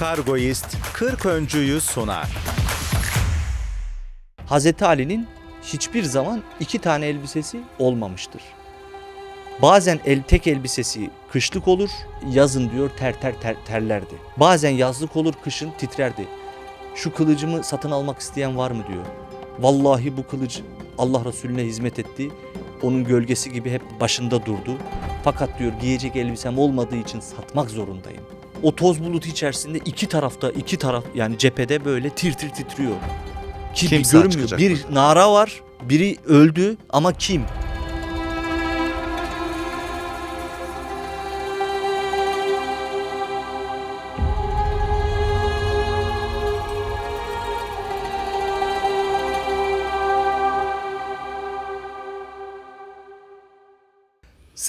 Kargoist 40 öncüyü sunar. Hazreti Ali'nin hiçbir zaman iki tane elbisesi olmamıştır. Bazen el, tek elbisesi kışlık olur, yazın diyor ter ter ter terlerdi. Bazen yazlık olur, kışın titrerdi. Şu kılıcımı satın almak isteyen var mı diyor. Vallahi bu kılıç Allah Resulüne hizmet etti. Onun gölgesi gibi hep başında durdu. Fakat diyor giyecek elbisem olmadığı için satmak zorundayım. O toz bulutu içerisinde iki tarafta iki taraf yani cephede böyle tir tir titriyor. Ki Kim sağ görünmüyor. Bir burada? nara var, biri öldü ama kim?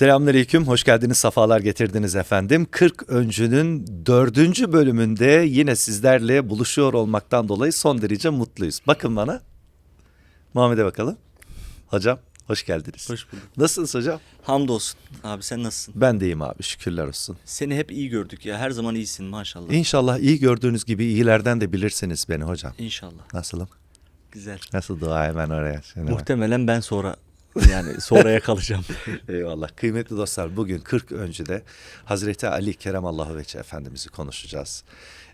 Selamünaleyküm, hoş geldiniz, safalar getirdiniz efendim. 40 öncünün dördüncü bölümünde yine sizlerle buluşuyor olmaktan dolayı son derece mutluyuz. Bakın bana, Muhammed'e bakalım. Hocam, hoş geldiniz. Hoş bulduk. Nasılsınız hocam? Hamdolsun. Abi sen nasılsın? Ben de iyiyim abi, şükürler olsun. Seni hep iyi gördük ya. Her zaman iyisin maşallah. İnşallah iyi gördüğünüz gibi iyilerden de bilirsiniz beni hocam. İnşallah. Nasılım? Güzel. Nasıl dua hemen oraya? Bak. Muhtemelen ben sonra yani sonraya kalacağım. Eyvallah. Kıymetli dostlar bugün 40 öncüde Hazreti Ali Keremallahu Veçhe Efendimiz'i konuşacağız.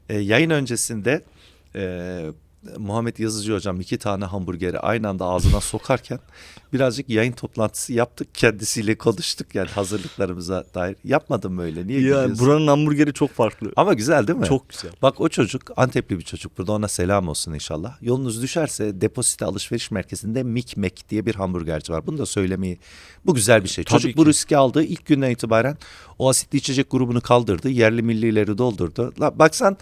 Ee, yayın öncesinde e, Muhammed Yazıcı hocam iki tane hamburgeri aynı anda ağzına sokarken birazcık yayın toplantısı yaptık. Kendisiyle konuştuk yani hazırlıklarımıza dair. Yapmadım öyle? Niye ya buranın hamburgeri çok farklı. Ama güzel değil mi? Çok güzel. Bak o çocuk Antepli bir çocuk. Burada ona selam olsun inşallah. Yolunuz düşerse Deposite Alışveriş Merkezi'nde Mikmek diye bir hamburgerci var. Bunu da söylemeyi bu güzel bir şey. Tabii çocuk bu ki. riski aldı. İlk günden itibaren o asitli içecek grubunu kaldırdı. Yerli millileri doldurdu. La, baksan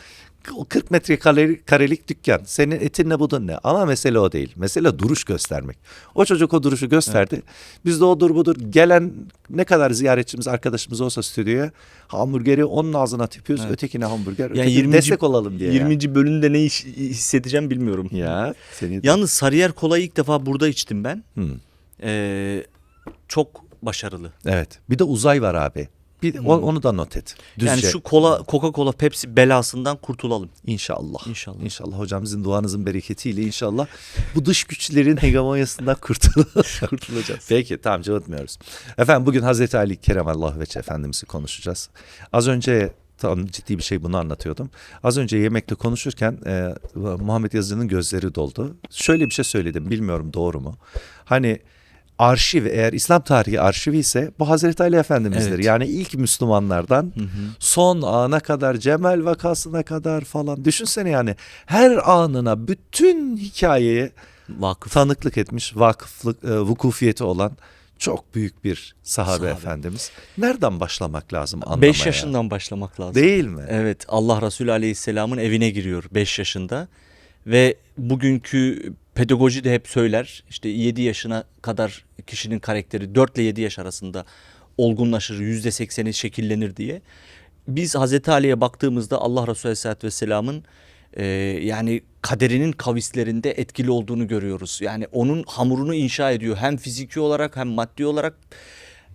o 40 metre kare- karelik dükkan. Senin etin ne budun ne? Ama mesele o değil. Mesele duruş göstermek. O çocuk o duruşu gösterdi. Biz de odur budur gelen ne kadar ziyaretçimiz arkadaşımız olsa stüdyoya hamburgeri onun ağzına tipiyoruz. Evet. Ötekine hamburger. Yani ötekine 20. destek olalım diye. 20. bölümde ne iş- hissedeceğim bilmiyorum. Ya. seni Yalnız Sarıyer kolayı ilk defa burada içtim ben. Hı. Ee, çok başarılı. Evet. Bir de uzay var abi. Bir o- onu da not et. Düzce. Yani şu kola Coca-Cola Pepsi belasından kurtulalım. İnşallah. İnşallah. İnşallah hocamızın duanızın bereketiyle inşallah bu dış güçlerin hegemonyasından. Kurtulacağız. Peki tamam cıvıtmıyoruz. Efendim bugün Hazreti Ali Keremallahu Veçhe Efendimiz'i konuşacağız. Az önce tam ciddi bir şey bunu anlatıyordum. Az önce yemekte konuşurken e, Muhammed Yazıcı'nın gözleri doldu. Şöyle bir şey söyledim bilmiyorum doğru mu? Hani arşiv eğer İslam tarihi arşivi ise bu Hazreti Ali Efendimiz'dir. Evet. Yani ilk Müslümanlardan Hı hı. son ana kadar Cemel vakasına kadar falan düşünsene yani her anına bütün hikayeye Vakıf. tanıklık etmiş vakıflık e, vukufiyeti olan çok büyük bir sahabe, Sahabe. efendimiz. Nereden başlamak lazım anlamaya? 5 yaşından başlamak lazım. Değil mi? Evet Allah Resulü Aleyhisselam'ın evine giriyor 5 yaşında ve bugünkü pedagoji de hep söyler işte 7 yaşına kadar kişinin karakteri 4 ile 7 yaş arasında olgunlaşır %80'i şekillenir diye. Biz Hazreti Ali'ye baktığımızda Allah Resulü Aleyhisselatü Vesselam'ın e, yani kaderinin kavislerinde etkili olduğunu görüyoruz. Yani onun hamurunu inşa ediyor hem fiziki olarak hem maddi olarak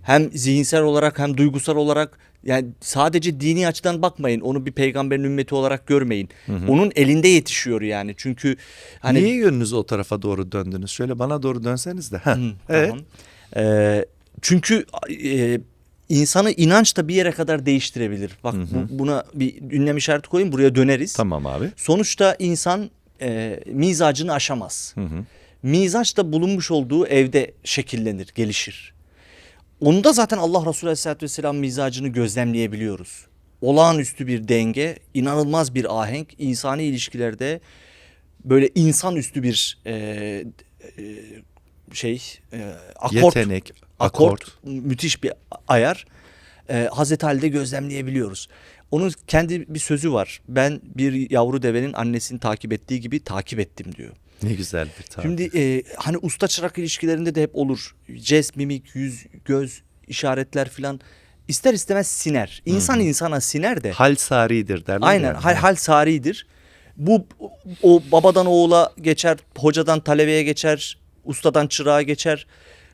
hem zihinsel olarak hem duygusal olarak yani sadece dini açıdan bakmayın. Onu bir peygamberin ümmeti olarak görmeyin. Onun elinde yetişiyor yani. Çünkü hani Niye yönünüzü o tarafa doğru döndünüz? Şöyle bana doğru dönseniz de. Heh, Hı, evet. tamam. Ee, çünkü e, insanı inanç da bir yere kadar değiştirebilir. Bak bu- buna bir ünlem işareti koyayım buraya döneriz. Tamam abi. Sonuçta insan e, mizacını aşamaz. Hı hı. Mizaç da bulunmuş olduğu evde şekillenir, gelişir. Onda zaten Allah Resulü Aleyhisselatü Vesselam mizacını gözlemleyebiliyoruz. Olağanüstü bir denge, inanılmaz bir ahenk, insani ilişkilerde böyle insanüstü bir e, e, şey, e, akort, Yetenek, akort, akort. müthiş bir ayar e, Hazreti Ali'de gözlemleyebiliyoruz. Onun kendi bir sözü var. Ben bir yavru devenin annesini takip ettiği gibi takip ettim diyor. Ne güzel bir tarif. Şimdi e, hani usta çırak ilişkilerinde de hep olur. Jest, mimik, yüz, göz, işaretler filan ister istemez siner. İnsan insana siner de. Hal saridir derler. Aynen hal, hal saridir. Bu o babadan oğula geçer, hocadan talebeye geçer, ustadan çırağa geçer.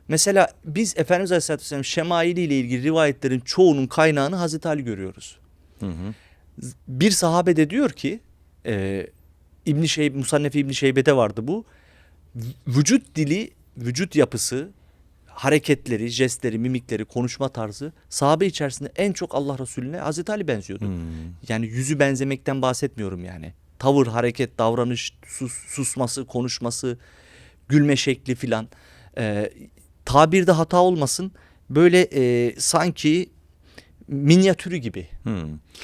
Mesela biz Efendimiz Aleyhisselatü Vesselam şemaili ile ilgili rivayetlerin çoğunun kaynağını Hazreti Ali görüyoruz. Hı hı. Bir sahabe de diyor ki e, İbn Şeyb Musannefi İbn Şeybe'de vardı bu. Vücut dili, vücut yapısı, hareketleri, jestleri, mimikleri, konuşma tarzı sahabe içerisinde en çok Allah Resulüne Hazreti Ali benziyordu. Hmm. Yani yüzü benzemekten bahsetmiyorum yani. Tavır, hareket, davranış, sus, susması, konuşması, gülme şekli filan. Ee, tabirde hata olmasın. Böyle e, sanki minyatürü gibi. Hmm.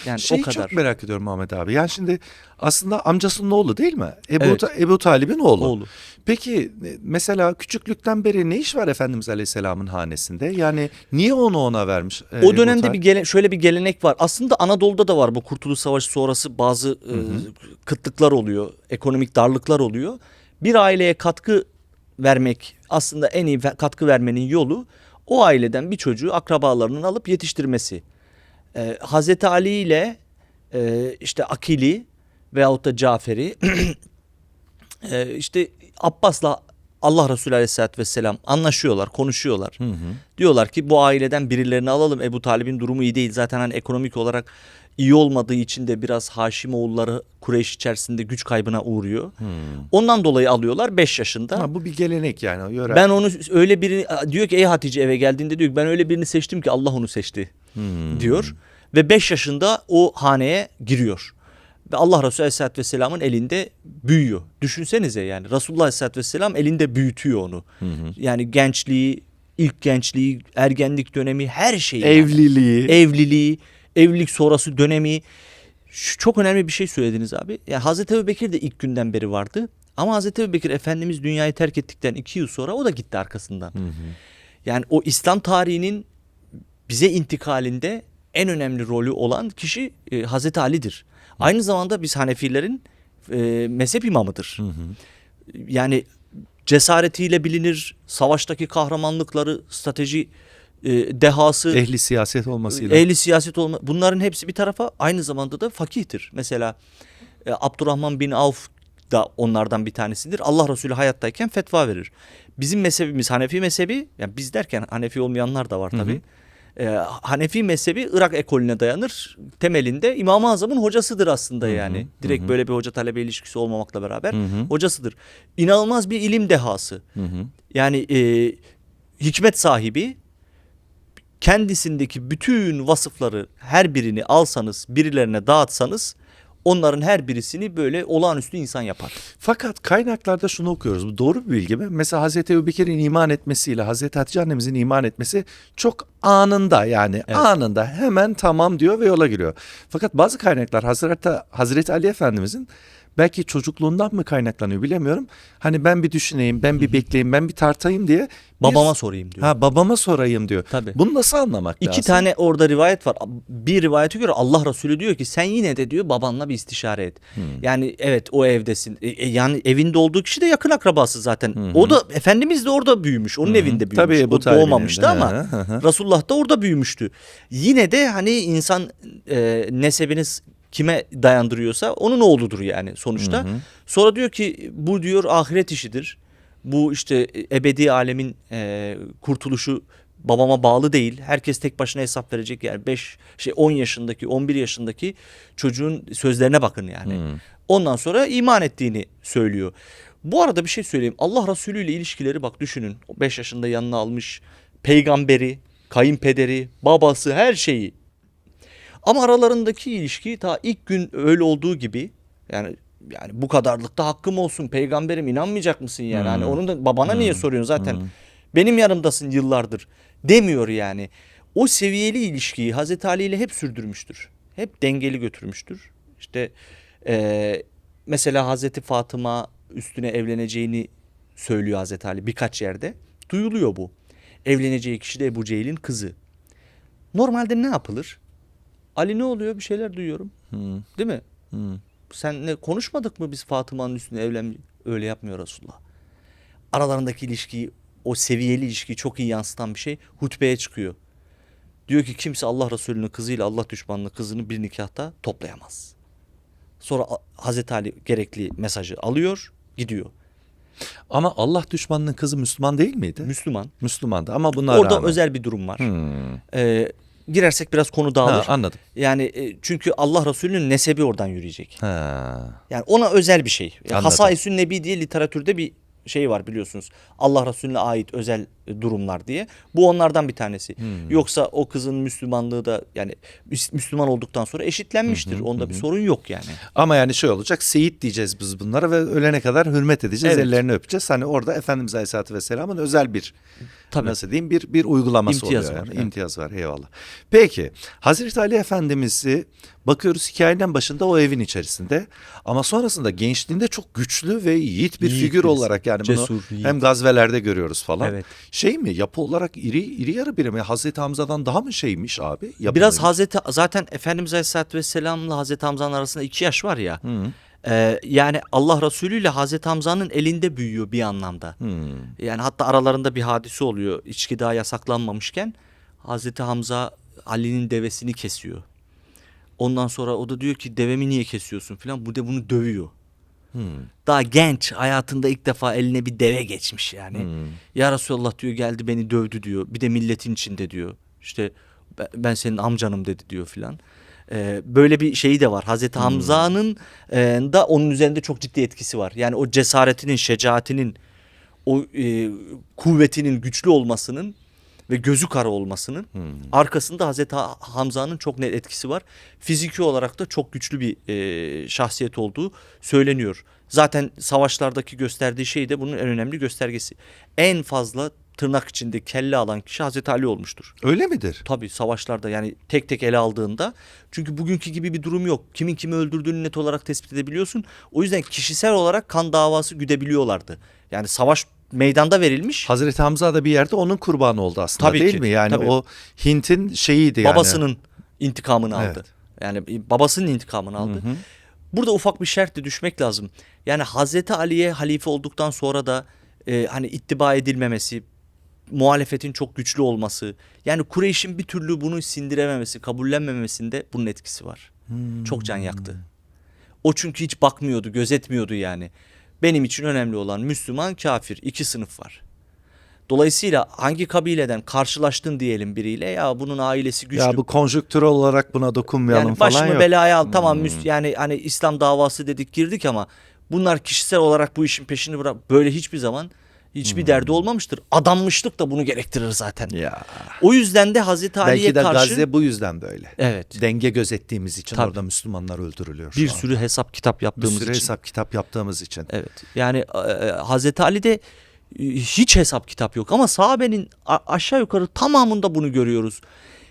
Yani Şeyi o kadar. çok merak ediyorum Ahmet abi. Yani şimdi aslında amcasının oğlu değil mi? Ebu, Evet. Ta- Ebu Talib'in oğlu. Oğlu. Peki e, mesela küçüklükten beri ne iş var Efendimiz Aleyhisselam'ın hanesinde? Yani niye onu ona vermiş? e, O dönemde bir gele, şöyle bir gelenek var. Aslında Anadolu'da da var bu Kurtuluş Savaşı sonrası bazı e, kıtlıklar oluyor, ekonomik darlıklar oluyor. Bir aileye katkı vermek aslında en iyi katkı vermenin yolu o aileden bir çocuğu akrabalarının alıp yetiştirmesi. E, Hazreti Ali ile e, işte Akili veyahut da Cafer'i e, işte Abbas'la Allah Resulü Aleyhisselatü Vesselam anlaşıyorlar, konuşuyorlar. Hı hı. Diyorlar ki bu aileden birilerini alalım. Ebu Talib'in durumu iyi değil. Zaten hani ekonomik olarak iyi olmadığı için de biraz Haşimoğulları Kureyş içerisinde güç kaybına uğruyor. Hmm. Ondan dolayı alıyorlar 5 yaşında. Ha, bu bir gelenek yani. Yöre. Ben onu öyle birini diyor ki ey Hatice eve geldiğinde diyor ki ben öyle birini seçtim ki Allah onu seçti Hmm. diyor. Ve 5 yaşında o haneye giriyor. Ve Allah Resulü Aleyhisselatü Vesselam'ın elinde büyüyor. Düşünsenize yani Resulullah Aleyhisselatü Vesselam elinde büyütüyor onu. Hı hı. Yani gençliği, ilk gençliği, ergenlik dönemi her şeyi. yani. Evliliği. Evlilik sonrası dönemi. Şu çok önemli bir şey söylediniz abi. Yani Hazreti Ebu Bekir de ilk günden beri vardı. Ama Hazreti Ebu Bekir Efendimiz dünyayı terk ettikten iki yıl sonra o da gitti arkasından. Hı hı. Yani o İslam tarihinin bize intikalinde en önemli rolü olan kişi e, Hazreti Ali'dir. Aynı zamanda biz Hanefilerin e, mezhep imamıdır. Hı hı. Yani cesaretiyle bilinir, savaştaki kahramanlıkları, strateji e, dehası, Ehli siyaset olmasıyla. ehli siyaset olma bunların hepsi bir tarafa aynı zamanda da fakihtir. Mesela e, Abdurrahman bin Avf da onlardan bir tanesidir. Allah Resulü hayattayken fetva verir. Bizim mezhebimiz Hanefi mezhebi, yani biz derken Hanefi olmayanlar da var tabii. E, Hanefi mezhebi Irak ekolüne dayanır. Temelinde İmam-ı Azam'ın hocasıdır aslında yani. Direkt böyle bir hoca talebe ilişkisi olmamakla beraber Hı hı. hocasıdır. İnanılmaz bir ilim dehası. Hı hı. Yani e, hikmet sahibi kendisindeki bütün vasıfları her birini alsanız birilerine dağıtsanız onların her birisini böyle olağanüstü insan yapar. Fakat kaynaklarda şunu okuyoruz. Bu doğru bir bilgi mi? Mesela Hazreti Ebubekir'in iman etmesiyle Hazreti Hatice annemizin iman etmesi çok anında yani Evet. anında hemen tamam diyor ve yola giriyor. Fakat bazı kaynaklar Hazreti, Hazreti Ali Efendimizin belki çocukluğundan mı kaynaklanıyor bilemiyorum. Hani ben bir düşüneyim, ben bir bekleyeyim, ben bir tartayım diye. bir- Babama sorayım diyor. Ha babama sorayım diyor. Tabii. Bunu nasıl anlamak İki lazım? tane orada rivayet var. Bir rivayete göre Allah Resulü diyor ki sen yine de diyor babanla bir istişare et. Hmm. Yani evet o evdesin. E, e, yani evinde olduğu kişi de yakın akrabası zaten. O da Efendimiz de orada büyümüş. Onun evinde büyümüş. Tabii, bu o doğmamıştı evinde. ama. Resulullah da orada büyümüştü. Yine de hani insan e, nesebiniz kime dayandırıyorsa onun oğludur yani sonuçta. Sonra diyor ki bu diyor ahiret işidir. Bu işte ebedi alemin e, kurtuluşu babama bağlı değil. Herkes tek başına hesap verecek yani 5 şey 10 yaşındaki 11 yaşındaki çocuğun sözlerine bakın yani. Ondan sonra iman ettiğini söylüyor. Bu arada bir şey söyleyeyim. Allah Resulü ile ilişkileri bak düşünün. 5 yaşında yanına almış peygamberi, kayınpederi, babası her şeyi. Ama aralarındaki ilişki ta ilk gün öyle olduğu gibi yani yani bu kadarlıkta hakkım olsun peygamberim inanmayacak mısın yani? Hani onun da babana niye soruyorsun zaten? Benim yanımdasın yıllardır demiyor yani. O seviyeli ilişkiyi Hazreti Ali ile hep sürdürmüştür. Hep dengeli götürmüştür. İşte eee, mesela Hazreti Fatıma üstüne evleneceğini söylüyor Hazreti Ali birkaç yerde. Duyuluyor bu. Evleneceği kişi de Ebu Cehil'in kızı. Normalde ne yapılır? Ali ne oluyor? Bir şeyler duyuyorum. Hı, Değil mi? hı. Senle konuşmadık mı biz Fatıma'nın üstüne evlen öyle yapmıyor Resulullah. Aralarındaki ilişkiyi o seviyeli ilişkiyi çok iyi yansıtan bir şey hutbeye çıkıyor. Diyor ki kimse Allah Resulü'nün kızıyla Allah düşmanının kızını bir nikahta toplayamaz. Sonra Hazreti Ali gerekli mesajı alıyor, gidiyor. Ama Allah düşmanının kızı Müslüman değil miydi? Müslüman. Müslümandı ama buna Orada rağmen. özel bir durum var. Hmm. Ee, girersek biraz konu dağılır. Ha, anladım. Yani e, çünkü Allah Resulü'nün nesebi oradan yürüyecek. Ha. Yani ona özel bir şey. Yani Anladım. Hasaisün Nebi diye literatürde bir şey var biliyorsunuz. Allah Resulüne ait özel durumlar diye. Bu onlardan bir tanesi. Hmm. Yoksa o kızın Müslümanlığı da yani Müs- Müslüman olduktan sonra eşitlenmiştir. Onda bir sorun yok yani. Ama yani şey olacak Seyit diyeceğiz biz bunlara ve ölene kadar hürmet edeceğiz. Evet. Ellerini öpeceğiz. Hani orada Efendimiz Aleyhisselatü Vesselam'ın özel bir Tabii. nasıl diyeyim bir bir uygulaması İmtiyaz oluyor. var, Yani. İmtiyaz var eyvallah. Peki Hazreti Ali Efendimiz'i bakıyoruz hikayenin başında o evin içerisinde ama sonrasında gençliğinde çok güçlü ve yiğit bir Yiğit figür birisi. olarak yani Cesur, bunu yiğit. hem gazvelerde görüyoruz falan. Evet. Şey mi yapı olarak iri iri yarı biri mi? Hazreti Hamza'dan daha mı şeymiş abi? Yapılıymış? Biraz Hazreti zaten Efendimiz Aleyhisselatü Vesselam'la Hazreti Hamza'nın arasında iki yaş var ya. Ee, yani Allah Resulü ile Hazreti Hamza'nın elinde büyüyor bir anlamda. Hmm. Yani hatta aralarında bir hadise oluyor. İçki daha yasaklanmamışken Hazreti Hamza Ali'nin devesini kesiyor. Ondan sonra o da diyor ki devemi niye kesiyorsun filan. Bu da bunu dövüyor. Hmm. Daha genç hayatında ilk defa eline bir deve geçmiş yani. Hmm. Ya Resulallah diyor geldi beni dövdü diyor. Bir de milletin içinde diyor. İşte "Ben- senin amcanım dedi diyor filan. Ee, böyle bir şeyi de var. Hazreti Hmm. Hamza'nın e, da onun üzerinde çok ciddi etkisi var. Yani o cesaretinin, şecaatinin, o e, kuvvetinin güçlü olmasının ve gözü kara olmasının Hmm. arkasında Hazreti Ha- Hamza'nın çok net etkisi var. Fiziki olarak da çok güçlü bir e, şahsiyet olduğu söyleniyor. Zaten savaşlardaki gösterdiği şey de bunun en önemli göstergesi. En fazla tırnak içinde kelle alan kişi Hazreti Ali olmuştur. Öyle midir? Tabii savaşlarda yani tek tek ele aldığında çünkü bugünkü gibi bir durum yok. Kimin kimi öldürdüğünü net olarak tespit edebiliyorsun. O yüzden kişisel olarak kan davası güdebiliyorlardı. Yani savaş meydanda verilmiş. Hazreti Hamza da bir yerde onun kurbanı oldu aslında Tabii değil ki, mi? Yani tabii. o Hint'in şeyiydi yani. babasının intikamını aldı. Evet. Yani babasının intikamını aldı. Hı hı. Burada ufak bir şart de düşmek lazım. Yani Hazreti Ali'ye halife olduktan sonra da e, hani ittiba edilmemesi, muhalefetin çok güçlü olması, yani Kureyş'in bir türlü bunu sindirememesi, kabullenmemesinde bunun etkisi var. Çok can yaktı. O çünkü hiç bakmıyordu, gözetmiyordu yani. Benim için önemli olan Müslüman, kafir iki sınıf var. Dolayısıyla hangi kabileden karşılaştın diyelim biriyle ya bunun ailesi güçlü. Ya bu konjüktürel olarak buna dokunmayalım Yani falan başımı yok. Hmm. belaya al. Tamam müs- yani hani İslam davası dedik girdik ama bunlar kişisel olarak bu işin peşini bırak. Böyle hiçbir zaman hiçbir derdi olmamıştır. Adammışlık da bunu gerektirir zaten. Hmm. Ya. O yüzden de Hazreti Ali'ye Belki de karşı Gazze bu yüzden böyle. evet Denge gözettiğimiz için Tabii. orada Müslümanlar öldürülüyor. bir sürü hesap kitap bir yaptığımız sürü için. hesap kitap yaptığımız için. Evet. Yani e, Hazreti Ali'de e, hiç hesap kitap yok ama sahabenin aşağı yukarı tamamında bunu görüyoruz.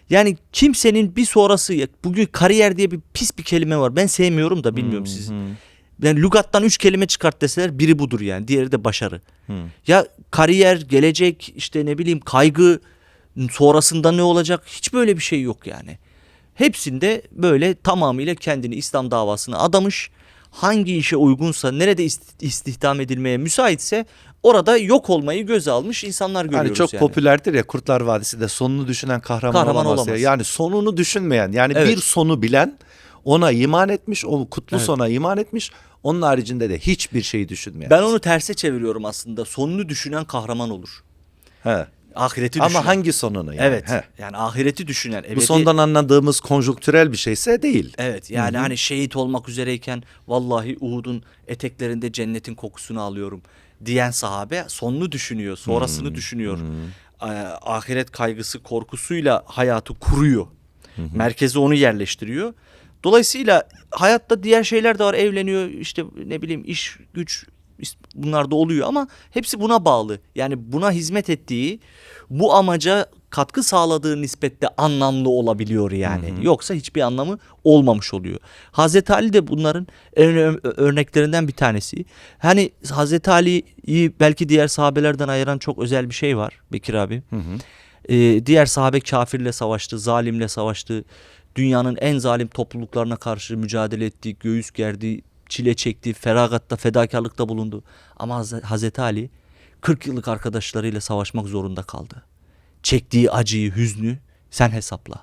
Yani kimsenin bir sonrası bugün kariyer diye bir pis bir kelime var. Ben sevmiyorum da bilmiyorum siz. Yani lügattan üç kelime çıkart deseler biri budur yani. Diğeri de başarı. Ya kariyer, gelecek, işte ne bileyim kaygı, sonrasında ne olacak hiç böyle bir şey yok yani. Hepsinde böyle tamamıyla kendini İslam davasına adamış. Hangi işe uygunsa, nerede ist- istihdam edilmeye müsaitse orada yok olmayı göze almış insanlar görüyoruz Hani çok yani. popülerdir ya Kurtlar Vadisi de sonunu düşünen kahraman, Kahraman olamaz, olamaz. ya. Yani sonunu düşünmeyen yani Evet. bir sonu bilen ona iman etmiş o kutlu Evet. sona iman etmiş onun haricinde de hiçbir şeyi düşünmeyen. Ben onu terse çeviriyorum aslında. Sonunu düşünen kahraman olur. He. Ahireti düşünen. Ama hangi sonunu yani? Evet. He. Yani ahireti düşünen. Bu ebedi- sondan anladığımız konjonktürel bir şeyse değil. Evet yani hani şehit olmak üzereyken vallahi Uhud'un eteklerinde cennetin kokusunu alıyorum diyen sahabe sonunu düşünüyor, sonrasını düşünüyor. Ee, ahiret kaygısı, korkusuyla hayatı kuruyor. Merkeze onu yerleştiriyor. Dolayısıyla hayatta diğer şeyler de var. Evleniyor işte ne bileyim iş, güç bunlar da oluyor ama hepsi buna bağlı. Yani buna hizmet ettiği, bu amaca katkı sağladığı nispette anlamlı olabiliyor yani. Yoksa hiçbir anlamı olmamış oluyor. Hazreti Ali de bunların en örneklerinden bir tanesi. Hani Hazreti Ali'yi belki diğer sahabelerden ayıran çok özel bir şey var Bekir abi. Ee, diğer sahabe kafirle savaştı, zalimle savaştı. Dünyanın en zalim topluluklarına karşı mücadele etti, göğüs gerdi, çile çekti, feragatta, fedakarlıkta bulundu. Ama Haz- Hazreti Ali 40 yıllık arkadaşlarıyla savaşmak zorunda kaldı. Çektiği acıyı, hüznü sen hesapla.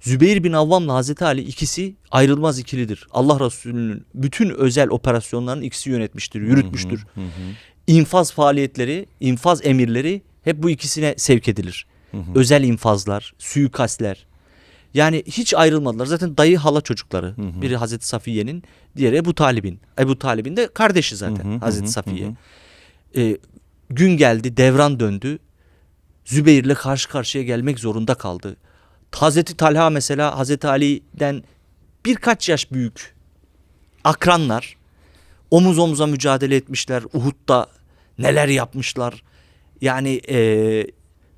Zübeyir bin Avvam'la Hazreti Ali ikisi ayrılmaz ikilidir. Allah Resulü'nün bütün özel operasyonlarını ikisi yönetmiştir, yürütmüştür. İnfaz faaliyetleri, infaz emirleri hep bu ikisine sevk edilir. Özel infazlar, suikastler. Yani hiç ayrılmadılar. Zaten dayı hala çocukları. Biri Hazreti Safiye'nin, diğeri Ebu Talib'in. Ebu Talib'in de kardeşi zaten Hı hı, Hazreti hı hı, Safiye. hı Ee, gün geldi, devran döndü. Zübeyir'le karşı karşıya gelmek zorunda kaldı. Hazreti Talha mesela Hazreti Ali'den birkaç yaş büyük akranlar omuz omuza mücadele etmişler. Uhud'da neler yapmışlar. Yani e,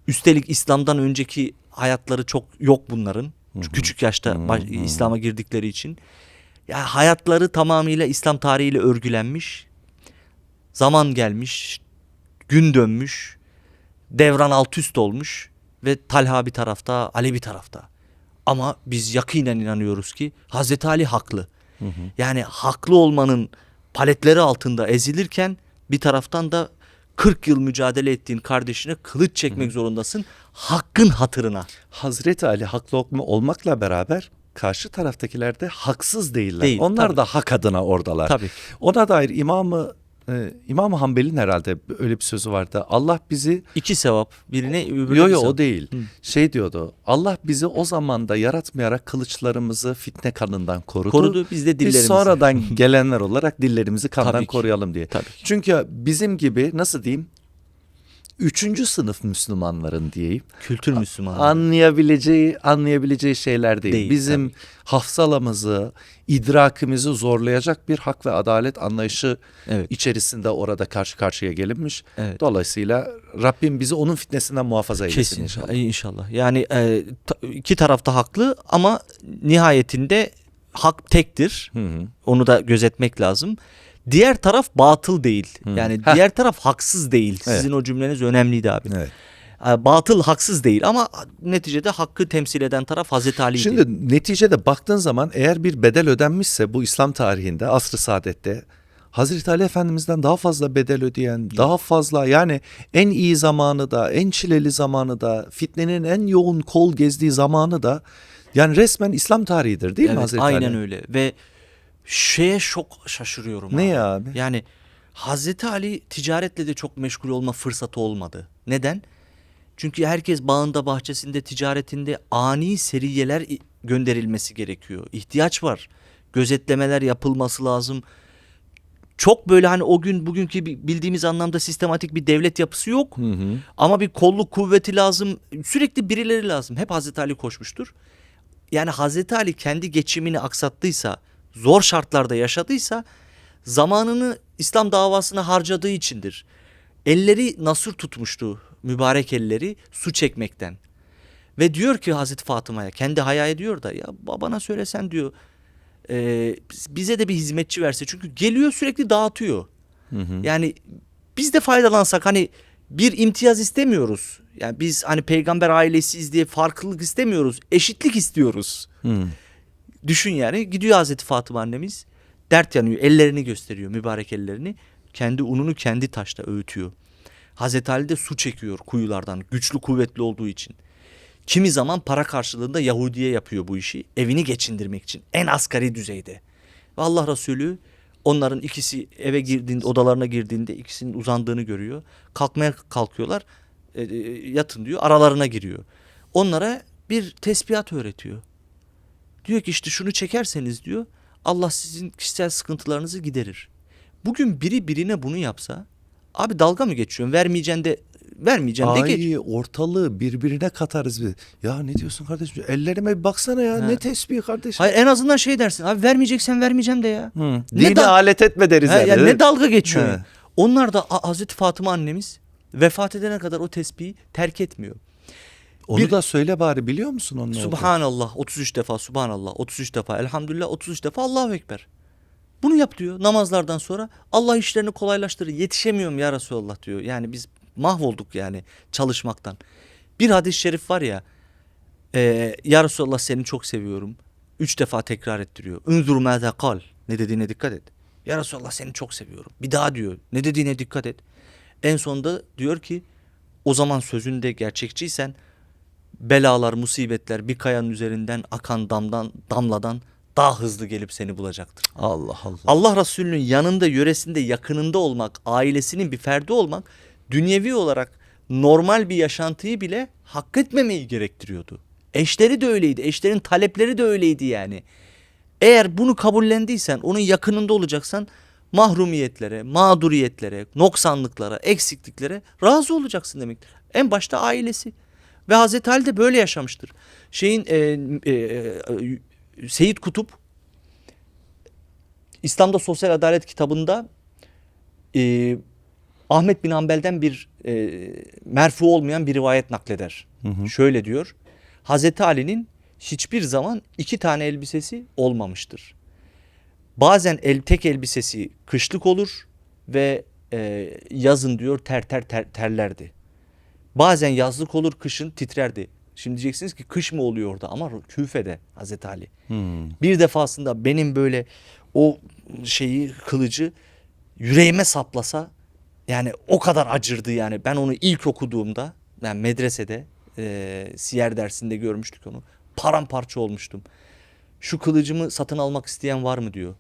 üstelik İslam'dan önceki hayatları çok yok bunların. Çünkü Küçük yaşta baş- İslam'a girdikleri için. Ya hayatları tamamıyla İslam tarihiyle örgülenmiş. Zaman gelmiş, gün dönmüş, devran alt üst olmuş ve Talha bir tarafta, Ali bir tarafta. Ama biz yakinen inanıyoruz ki Hazreti Ali haklı. Yani haklı olmanın paletleri altında ezilirken bir taraftan da 40 yıl mücadele ettiğin kardeşine kılıç çekmek zorundasın hakkın hatırına. Hazreti Ali haklı olma- olmakla beraber karşı taraftakiler de haksız değiller. Değil, Onlar tabii. da hak adına oradalar. Tabii. Ona dair İmamı e, İmam Hanbel'in herhalde öyle bir sözü vardı. Allah bizi İki sevap. Birine öbürüne Yo bir yo sevap. o değil. Şey diyordu. Allah bizi o zamanda yaratmayarak kılıçlarımızı fitne kanından korudu. Korudu biz de dillerimizi. Biz sonradan gelenler olarak dillerimizi kandan Tabii ki. koruyalım diye. Tabii. Çünkü bizim gibi nasıl diyeyim? Üçüncü sınıf Müslümanların diyeyim. Kültür Müslümanı. Anlayabileceği anlayabileceği şeyler değil. Değil, Bizim hafsalamızı, idrakimizi zorlayacak bir hak ve adalet anlayışı Evet. içerisinde orada karşı karşıya gelinmiş. Evet. Dolayısıyla Rabbim bizi onun fitnesinden muhafaza eylesin Kesin inşallah. inşallah. İnşallah. Yani e, iki tarafta haklı ama nihayetinde hak tektir. Hı hı. Onu da gözetmek lazım. Diğer taraf batıl değil. Yani Heh. diğer taraf haksız değil. Evet. Sizin o cümleniz önemliydi abi. Evet. E, Batıl haksız değil ama neticede hakkı temsil eden taraf Hazreti Ali'ydi. Şimdi neticede baktığın zaman eğer bir bedel ödenmişse bu İslam tarihinde asr-ı saadette Hazreti Ali Efendimiz'den daha fazla bedel ödeyen, daha fazla yani en iyi zamanı da, en çileli zamanı da, fitnenin en yoğun kol gezdiği zamanı da yani resmen İslam tarihidir değil mi Evet, Hazreti aynen Ali? öyle ve şeye çok şaşırıyorum. Ne abi. abi? Yani Hazreti Ali ticaretle de çok meşgul olma fırsatı olmadı. Neden? Çünkü herkes bağında bahçesinde ticaretinde ani seriyeler gönderilmesi gerekiyor. İhtiyaç var. Gözetlemeler yapılması lazım. Çok böyle hani o gün bugünkü bi- bildiğimiz anlamda sistematik bir devlet yapısı yok. Hı hı. Ama bir kolluk kuvveti lazım. Sürekli birileri lazım. Hep Hazreti Ali koşmuştur. Yani Hazreti Ali kendi geçimini aksattıysa, zor şartlarda yaşadıysa zamanını İslam davasına harcadığı içindir. Elleri nasır tutmuştu mübarek elleri su çekmekten. Ve diyor ki Hazreti Fatıma'ya kendi hayal ediyor da ya babana söylesen diyor e, bize de bir hizmetçi verse. Çünkü geliyor sürekli dağıtıyor. Yani biz de faydalansak hani bir imtiyaz istemiyoruz. Yani biz hani peygamber ailesiyiz diye farklılık istemiyoruz. Eşitlik istiyoruz. Hı. Düşün yani gidiyor Hazreti Fatıma annemiz dert yanıyor ellerini gösteriyor mübarek ellerini. Kendi ununu kendi taşta öğütüyor. Hazreti Ali de su çekiyor kuyulardan güçlü kuvvetli olduğu için. Kimi zaman para karşılığında Yahudiye yapıyor bu işi evini geçindirmek için en asgari düzeyde. Ve Allah Resulü onların ikisi eve girdiğinde odalarına girdiğinde ikisinin uzandığını görüyor. Kalkmaya kalkıyorlar e, e, yatın diyor aralarına giriyor. Onlara bir tesbihat öğretiyor. Diyor ki işte şunu çekerseniz diyor Allah sizin kişisel sıkıntılarınızı giderir. Bugün biri birine bunu yapsa abi dalga mı geçiyorsun? Vermeyeceksin de vermeyeceksin de geç. Ay ortalığı birbirine katarız biz. Ya ne diyorsun kardeşim? Ellerime bir baksana ya. Ha. Ne tesbih kardeşim. Hayır en azından şey dersin abi vermeyeceksen vermeyeceğim de ya. Hı. Ne Dini alet etme deriz Ha, yani. yani ne dalga geçiyor. He. Onlar da Hazreti Fatıma annemiz vefat edene kadar o tesbihi terk etmiyor. Onu Bir- da söyle bari biliyor musun olduğunu? Subhanallah 33 defa Subhanallah 33 defa Elhamdülillah 33 defa Allahu Ekber. Bunu yap diyor namazlardan sonra Allah işlerini kolaylaştırır. Yetişemiyorum ya Resulallah diyor. Yani biz mahvolduk yani çalışmaktan. Bir hadis-i şerif var ya e, Ya Resulallah seni çok seviyorum. Üç defa tekrar ettiriyor. Unzur mâze kal. Ne dediğine dikkat et. Ya Resulallah seni çok seviyorum. Bir daha diyor. Ne dediğine dikkat et. En sonunda diyor ki o zaman sözünde gerçekçiysen belalar, musibetler bir kayanın üzerinden akan damdan, damladan daha hızlı gelip seni bulacaktır. Allah Allah. Allah Resulü'nün yanında, yöresinde, yakınında olmak, ailesinin bir ferdi olmak dünyevi olarak normal bir yaşantıyı bile hak etmemeyi gerektiriyordu. Eşleri de öyleydi. Eşlerin talepleri de öyleydi yani. Eğer bunu kabullendiysen, onun yakınında olacaksan mahrumiyetlere, mağduriyetlere, noksanlıklara, eksikliklere razı olacaksın demektir. En başta ailesi. Ve Hazreti Ali de böyle yaşamıştır. Şeyin e, e, e, Seyit Kutup İslam'da Sosyal Adalet kitabında e, Ahmet bin Hanbel'den bir e, merfu olmayan bir rivayet nakleder. Şöyle diyor. Hazreti Ali'nin hiçbir zaman iki tane elbisesi olmamıştır. Bazen el, tek elbisesi kışlık olur ve e, yazın diyor ter ter ter terlerdi. Bazen yazlık olur kışın titrerdi. Şimdi diyeceksiniz ki kış mı oluyor orada ama küfede Hazreti Ali. Bir defasında benim böyle o şeyi kılıcı yüreğime saplasa yani o kadar acırdı yani. Ben onu ilk okuduğumda yani medresede e, siyer dersinde görmüştük onu. Paramparça olmuştum. Şu kılıcımı satın almak isteyen var mı diyor.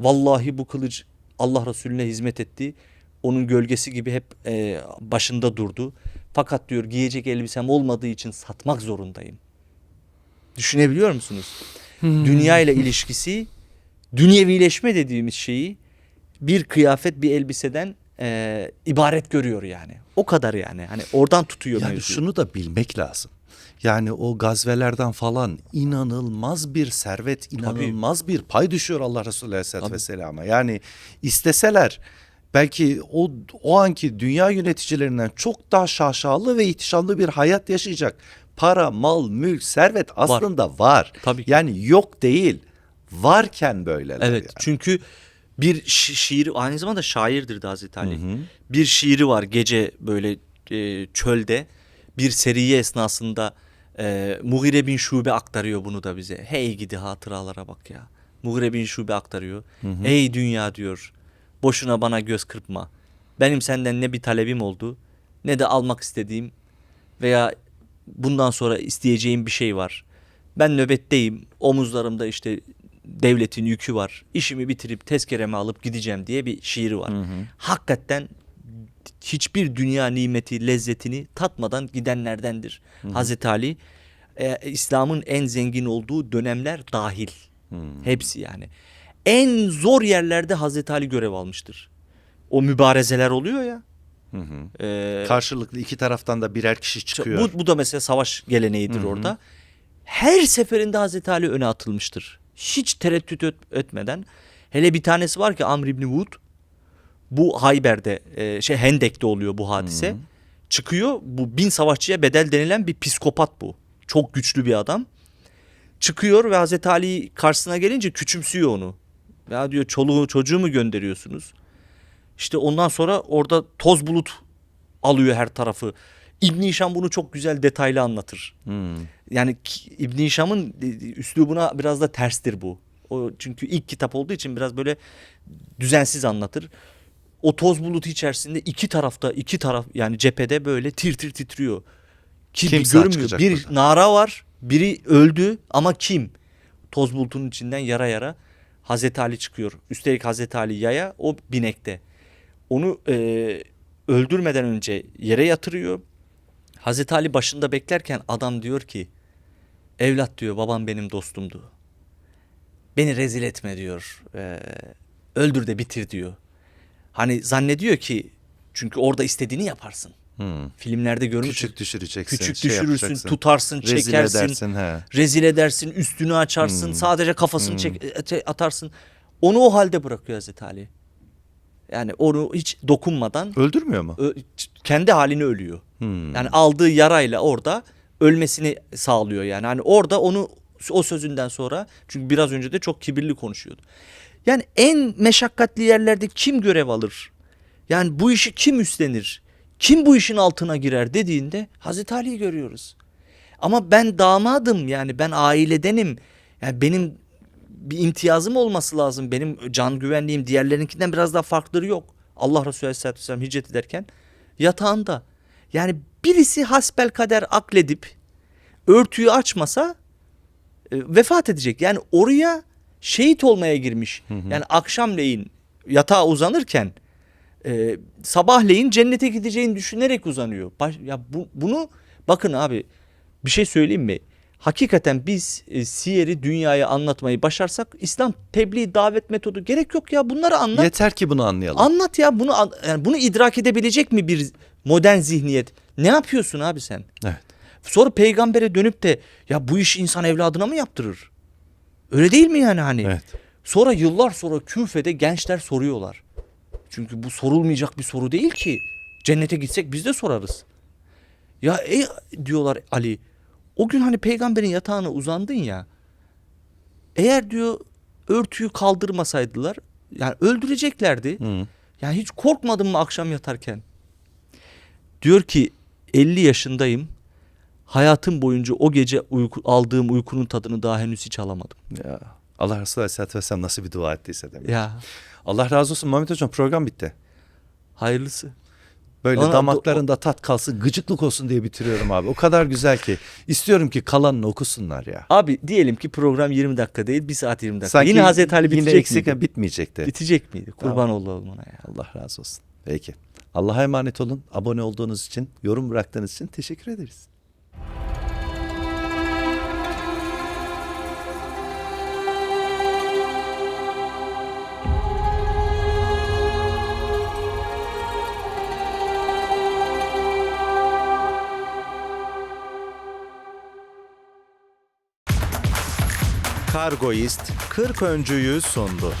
Vallahi bu kılıç Allah Resulüne hizmet etti. Onun gölgesi gibi hep e, başında durdu. Fakat diyor giyecek elbisem olmadığı için satmak zorundayım. Düşünebiliyor musunuz? Dünya ile ilişkisi, dünyevileşme dediğimiz şeyi bir kıyafet, bir elbiseden e, ibaret görüyor yani. O kadar yani. Hani oradan tutuyor Yani mevzuyu. şunu da bilmek lazım. Yani o gazvelerden falan inanılmaz bir servet, inanılmaz bir pay düşüyor Allah Resulü Aleyhisselatü Tabii. Vesselam'a. Yani isteseler belki o o anki dünya yöneticilerinden çok daha şaşalı ve ihtişamlı bir hayat yaşayacak. Para, mal, mülk, servet aslında var. Tabii ki. Yani yok değil. Varken böyleler Evet yani. çünkü bir şi- şiiri aynı zamanda şairdir de Hazreti Ali. Bir şiiri var gece böyle e, çölde bir seriye esnasında e, Mughire bin Şube aktarıyor bunu da bize. Hey gidi hatıralara bak ya. Mughire bin Şube aktarıyor. Ey dünya diyor boşuna bana göz kırpma. Benim senden ne bir talebim oldu ne de almak istediğim veya bundan sonra isteyeceğim bir şey var. Ben nöbetteyim. Omuzlarımda işte devletin yükü var. İşimi bitirip tezkeremi alıp gideceğim diye bir şiiri var. Hakikaten hiçbir dünya nimeti, lezzetini tatmadan gidenlerdendir. Hazreti Ali e, İslam'ın en zengin olduğu dönemler dahil. Hepsi yani. En zor yerlerde Hazreti Ali görev almıştır. O mübarezeler oluyor ya. e, Karşılıklı iki taraftan da birer kişi çıkıyor. bu, bu da mesela savaş geleneğidir orada. Her seferinde Hazreti Ali öne atılmıştır. Hiç tereddüt et- etmeden. Hele bir tanesi var ki Amr İbni Wood. Bu Hayber'de e, şey Hendek'te oluyor bu hadise. Çıkıyor bu bin savaşçıya bedel denilen bir psikopat bu. Çok güçlü bir adam. Çıkıyor ve Hazreti Ali karşısına gelince küçümsüyor onu. Ya diyor çoluğu çocuğu mu gönderiyorsunuz? İşte ondan sonra orada toz bulut alıyor her tarafı. İbn Hişam bunu çok güzel detaylı anlatır. Hmm. Yani İbn Hişam'ın e, üslubuna biraz da terstir bu. O çünkü ilk kitap olduğu için biraz böyle düzensiz anlatır. O toz bulutu içerisinde iki tarafta iki taraf yani cephede böyle tir tir titriyor. Ki Kim sağ görünmüyor. Bir burada? nara var. Biri öldü ama kim? Toz bulutunun içinden yara yara Hazreti Ali çıkıyor. Üstelik Hazreti Ali yaya o binekte. Onu e, öldürmeden önce yere yatırıyor. Hazreti Ali başında beklerken adam diyor ki evlat diyor babam benim dostumdu. Beni rezil etme diyor. E, öldür de bitir diyor. Hani zannediyor ki çünkü orada istediğini yaparsın. Hmm. Filmlerde görmüşsün. Küçük düşüreceksin. Küçük şey düşürürsün, yapacaksın. tutarsın, Rezil çekersin. edersin, he. Rezil edersin, üstünü açarsın, Hmm. sadece kafasını çek, e, atarsın. Onu o halde bırakıyor Hazreti Ali. Yani onu hiç dokunmadan Öldürmüyor mu? ö- kendi halini ölüyor. Hmm. Yani aldığı yarayla orada ölmesini sağlıyor yani. Hani orada onu o sözünden sonra çünkü biraz önce de çok kibirli konuşuyordu. Yani en meşakkatli yerlerde kim görev alır? Yani bu işi kim üstlenir? Kim bu işin altına girer dediğinde Hazreti Ali'yi görüyoruz. Ama ben damadım yani ben ailedenim. Yani benim bir imtiyazım olması lazım. Benim can güvenliğim diğerlerinkinden biraz daha farkları yok. Allah Resulü Aleyhisselatü Vesselam hicret ederken yatağında. Yani birisi hasbel kader akledip örtüyü açmasa e, vefat edecek. Yani oraya şehit olmaya girmiş. Yani akşamleyin yatağa uzanırken e, sabahleyin cennete gideceğini düşünerek uzanıyor. Baş- ya bu, bunu bakın abi bir şey söyleyeyim mi? hakikaten biz e, siyeri dünyaya anlatmayı başarsak İslam tebliğ davet metodu gerek yok ya bunları anlat. Yeter ki bunu anlayalım. Anlat ya bunu an- yani bunu idrak edebilecek mi bir modern zihniyet? Ne yapıyorsun abi sen? evet. Sonra peygambere dönüp de ya bu işi insan evladına mı yaptırır? Öyle değil mi yani hani? Evet. Sonra yıllar sonra küfede gençler soruyorlar. Çünkü bu sorulmayacak bir soru değil ki. Cennete gitsek biz de sorarız. Ya ey diyorlar Ali. O gün hani peygamberin yatağına uzandın ya. Eğer diyor örtüyü kaldırmasaydılar yani öldüreceklerdi. Hı. Yani hiç korkmadın mı akşam yatarken? Diyor ki 50 yaşındayım. Hayatım boyunca o gece uyku, aldığım uykunun tadını daha henüz hiç alamadım. Ya. Allah Resulü Aleyhisselatü Vesselam nasıl bir dua ettiyse demek. Ya Allah razı olsun Muhammed Hocam program bitti. hayırlısı. Böyle Ona- damaklarında tat kalsın, gıcıklık olsun diye bitiriyorum abi. O kadar güzel ki. İstiyorum ki kalanını okusunlar ya. Abi diyelim ki program 20 dakika değil 1 saat 20 dakika. Sanki yine Hazreti Ali yine bitecek eksik miydi? bitmeyecekti. Bitecek miydi? Kurban Tamam. olalım ona ya. Allah razı olsun. Peki. Allah'a emanet olun. Abone olduğunuz için, yorum bıraktığınız için teşekkür ederiz. Kargoist 40 öncüyü sundu.